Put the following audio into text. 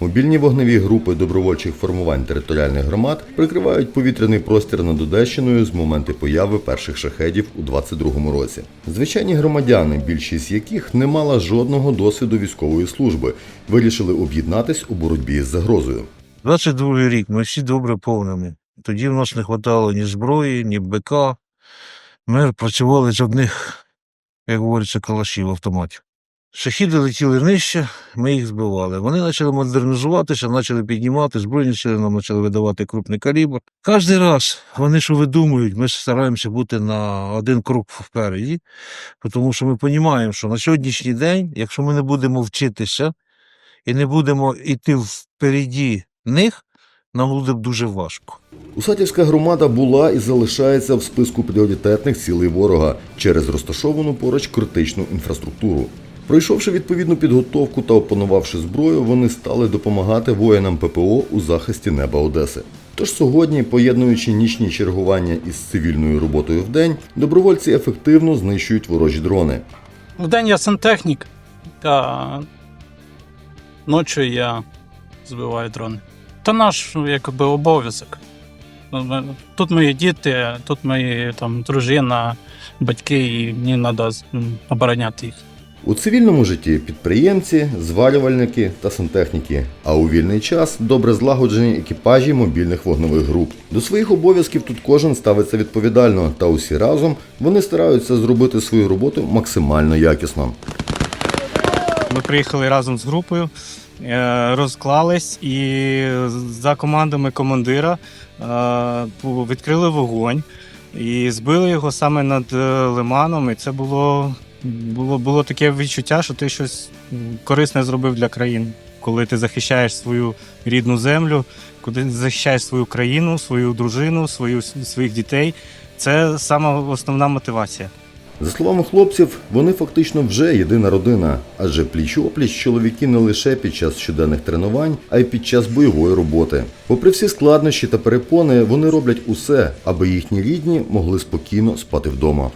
Мобільні вогневі групи добровольчих формувань територіальних громад прикривають повітряний простір над Одещиною з моменту появи перших шахедів у 22-му році. Звичайні громадяни, більшість яких не мала жодного досвіду військової служби, вирішили об'єднатись у боротьбі з загрозою. 22 рік, ми всі добре повними. Тоді в нас не вистачало ні зброї, ні БК. Ми працювали з одних, як говориться, калашів автоматів. Шахіди летіли нижче, ми їх збивали. Вони почали модернізуватися, почали піднімати, збройні сили нам почали видавати крупний калібр. Кожен раз вони що видумують, ми стараємося бути на один крок впереді, тому що ми розуміємо, що на сьогоднішній день, якщо ми не будемо вчитися і не будемо йти впереді них, нам буде дуже важко. Усатівська громада була і залишається в списку пріоритетних цілей ворога через розташовану поруч критичну інфраструктуру. Пройшовши відповідну підготовку та опанувавши зброю, вони стали допомагати воїнам ППО у захисті неба Одеси. Тож сьогодні, поєднуючи нічні чергування із цивільною роботою вдень, добровольці ефективно знищують ворожі дрони. Вдень я сантехнік, а ночі я збиваю дрони. Та наш якби обов'язок. Ну, Тут мої діти, тут мої там дружина, батьки, і мені треба обороняти їх. У цивільному житті підприємці, зварювальники та сантехніки, а у вільний час добре злагоджені екіпажі мобільних вогневих груп. До своїх обов'язків тут кожен ставиться відповідально, та усі разом вони стараються зробити свою роботу максимально якісно. Ми приїхали разом з групою, е, розклались і за командами командира е, відкрили вогонь і збили його саме над е, лиманом. І це було, було, було таке відчуття, що ти щось корисне зробив для країни. Коли ти захищаєш свою рідну землю, коли ти захищаєш свою країну, свою дружину, свою, своїх дітей, це сама основна мотивація. За словами хлопців, вони фактично вже єдина родина, адже пліч-опліч чоловіки не лише під час щоденних тренувань, а й під час бойової роботи. Попри всі складнощі та перепони, вони роблять усе, аби їхні рідні могли спокійно спати вдома.